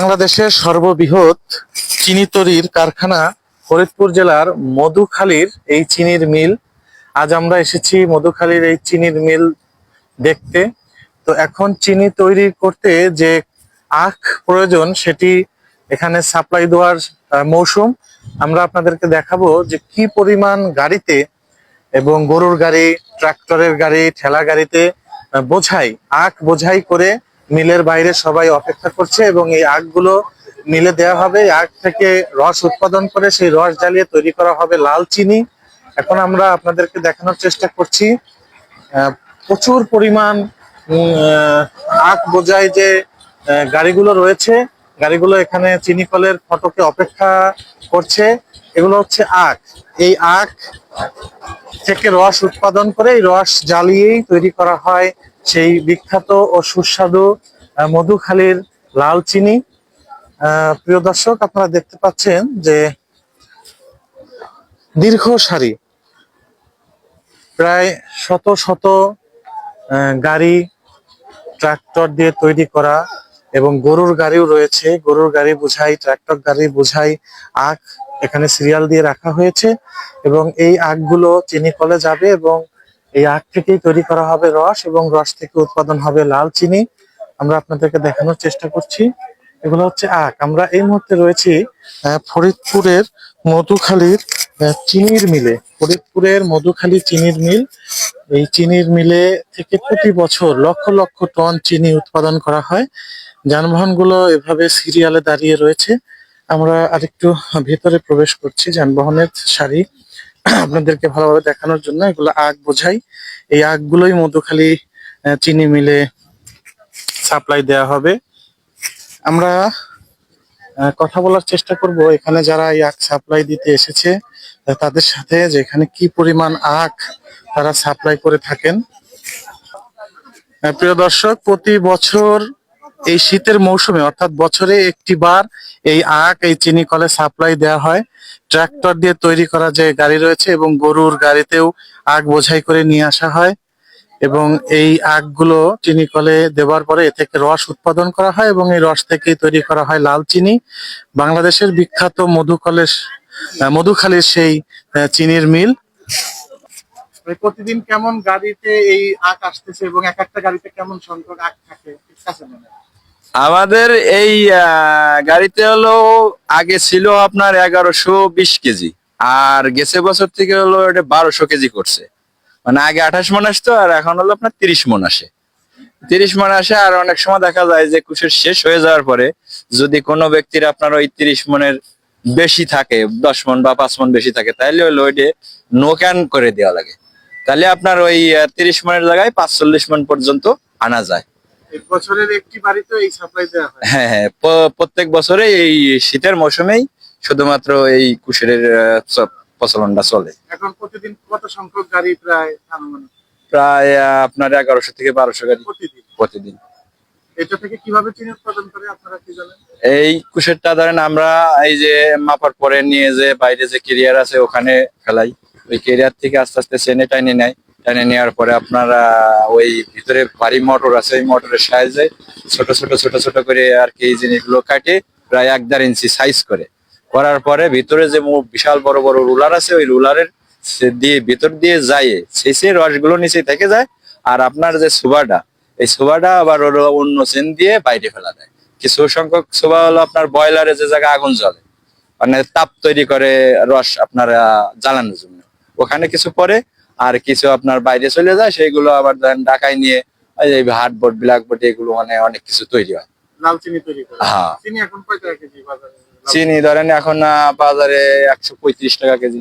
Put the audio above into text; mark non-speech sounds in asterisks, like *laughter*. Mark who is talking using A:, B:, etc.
A: বাংলাদেশের সর্ববৃহৎ চিনি তৈরির কারখানা ফরিদপুর জেলার মধুখালীর এই চিনির মিল। আজ আমরা এসেছি মধুখালীর এই চিনির মিল দেখতে। তো এখন চিনি তৈরি করতে যে আখ প্রয়োজন, সেটি এখানে সাপ্লাই দেওয়ার মৌসুম। আমরা আপনাদেরকে দেখাবো যে কি পরিমাণ গাড়িতে এবং গরুর গাড়ি, ট্রাক্টরের গাড়ি, ঠেলা গাড়িতে বোঝাই, আখ বোঝাই করে মিলের বাইরে সবাই অপেক্ষা করছে এবং এই আখগুলো মিলে দেওয়া হবে। এই আখ থেকে রস উৎপাদন করে সেই রস জ্বালিয়ে তৈরি করা হবে লাল চিনি। এখন আমরা আপনাদেরকে দেখানোর চেষ্টা করছি। প্রচুর পরিমাণ আখ বোঝাই যে গাড়িগুলো রয়েছে। গাড়িগুলো এখানে চিনি কলের ফটকে অপেক্ষা করছে। এগুলো হচ্ছে আখ। এই আখ থেকে রস উৎপাদন করে এই রস জ্বালিয়েই তৈরি করা হয় সেই বিখ্যাত ও সুস্বাদু মধুখালীর লাল চিনি। প্রিয় দর্শক, আপনারা দেখতে পাচ্ছেন যে দীর্ঘ সারি, প্রায় শত শত গাড়ি ট্রাক্টর দিয়ে তৈরি করা এবং গরুর গাড়িও রয়েছে। গরুর গাড়ি বোঝাই, ট্রাক্টর গাড়ি বোঝাই আখ এখানে সিরিয়াল দিয়ে রাখা হয়েছে এবং এই আখগুলো চিনি কলে যাবে এবং এই আখ থেকেই তৈরি করা হবে রস এবং রস থেকে উৎপাদন হবে লাল চিনি। আমরা আপনাদেরকে দেখানোর চেষ্টা করছি। এগুলো হচ্ছে আখ। আমরা এই মুহূর্তে রয়েছি ফরিদপুরের মধুখালীর চিনির মিলে। ফরিদপুরের মধুখালী চিনির মিল। এই চিনির মিলে থেকে প্রতি বছর লক্ষ লক্ষ টন চিনি উৎপাদন করা হয়। যানবাহনগুলো এভাবে সিরিয়ালে দাঁড়িয়ে রয়েছে। আমরা আরেকটু ভেতরে প্রবেশ করছি। যানবাহনের সারি *clears throat* আপনাদেরকে ভালোভাবে দেখানোর জন্য এগুলো আগ বোঝাই। এই আগগুলোই মধুখালী চিনি মিলে সাপ্লাই দেওয়া হবে। আমরা কথা বলার চেষ্টা করব। এখানে যারা এই আখ সাপ্লাই দিতে এসেছে তাদের সাথে যে এখানে কি পরিমাণ আখ তারা সাপ্লাই করে থাকেন। প্রিয় দর্শক, প্রতি বছর এই শীতের মৌসুমে অর্থাৎ বছরে একটি বার এই আখ এই চিনি কলে সাপ্লাই দেওয়া হয়। ট্রাক্টর দিয়ে তৈরি করা যে গাড়ি রয়েছে এবং গরুর গাড়িতেও আখ বোঝাই করে নিয়ে আসা হয় এবং এই আখগুলো চিনি কলে দেওয়ার পরে এ থেকে রস উৎপাদন করা হয় এবং এই রস থেকেই তৈরি করা হয় লাল চিনি। বাংলাদেশের বিখ্যাত মধুকলের আহ, মধুখালীর সেই চিনির মিল। প্রতিদিন কেমন গাড়িতে এই আখ আসতেছে এবং এক একটা গাড়িতে কেমন সংখ্যক আখ থাকে?
B: আমাদের এই গাড়িতে হলো আগে ছিল আপনার এগারোশো বিশ কেজি, আর গেছে বছর থেকে হলো এটা বারোশো কেজি করছে। মানে আগে আঠাশ মন আসতো, আর এখন হলো আপনার তিরিশ মন আসে। তিরিশ মন আসে, আর অনেক সময় দেখা যায় যে কুশের শেষ হয়ে যাওয়ার পরে যদি কোনো ব্যক্তির আপনার ওই তিরিশ মনের বেশি থাকে, দশ মন বা পাঁচ মন বেশি থাকে, তাহলে ওই লোডে নো ক্যান করে দেওয়া লাগে। তাহলে আপনার ওই তিরিশ মনের জায়গায় পাঁচচল্লিশ মন পর্যন্ত আনা যায়।
A: বছরের একটি বাড়িতে এই সাপ্লাই দেওয়া হয়।
B: হ্যাঁ হ্যাঁ প্রত্যেক বছরে এই শীতের মৌসুমেই শুধুমাত্র এই কুশেরের প্রচলনটা চলে।
A: এখন প্রতিদিন কত সংখ্যক গাড়ি প্রায় আনুমানিক?
B: প্রায় আপনার এগারোশো থেকে বারোশো গাড়ি।
A: প্রতিদিন?
B: প্রতিদিন।
A: এটা থেকে কীভাবে চিনি উৎপাদন করে আপনারা কি জানেন?
B: এই কুশেরটা ধরেন আমরা এই যে মাপার পরে নিয়ে যে বাইরে যে কেরিয়ার আছে ওখানে ফেলাই। ওই কেরিয়ার থেকে আস্তে আস্তে চেনে টাইনে নেয়। টাইনে নেওয়ার পরে আপনারা ওই ভিতরে ভারী মোটর আছে, ওই মোটরের সাহায্যে ছোট ছোট ছোট ছোট করে আর কি এই জিনিসগুলো কাটে, প্রায় এক দেড় ইঞ্চি সাইজ করে। করার পরে ভিতরে যে বিশাল বড় বড় রুলার আছে, ওই রুলারের দিয়ে ভিতর দিয়ে যায় সেই রসগুলো নিচে থেকে যায় আর আপনার যে সুবাটা এই সুবাটা আবার ওর অন্য চেন দিয়ে বাইরে ফেলা দেয়। কিছু সংখ্যক সুবা হলো আপনার বয়লারে যে জায়গায় আগুন জ্বলে মানে তাপ তৈরি করে রস আপনার জ্বালানোর জন্য। ওখানে কিছু পরে আর কিছু আপনার বাইরে চলে যায় সেইগুলো আবার ধরেন ঢাকায় নিয়ে এই এগুলো মানে অনেক কিছু তৈরি হয়।
A: লাল চিনি তৈরি করে
B: হ্যাঁ।
A: চিনি এখন কয় টাকা কেজি বাজারে?
B: চিনি ধরেন এখন বাজারে একশো পঁয়ত্রিশ টাকা কেজি।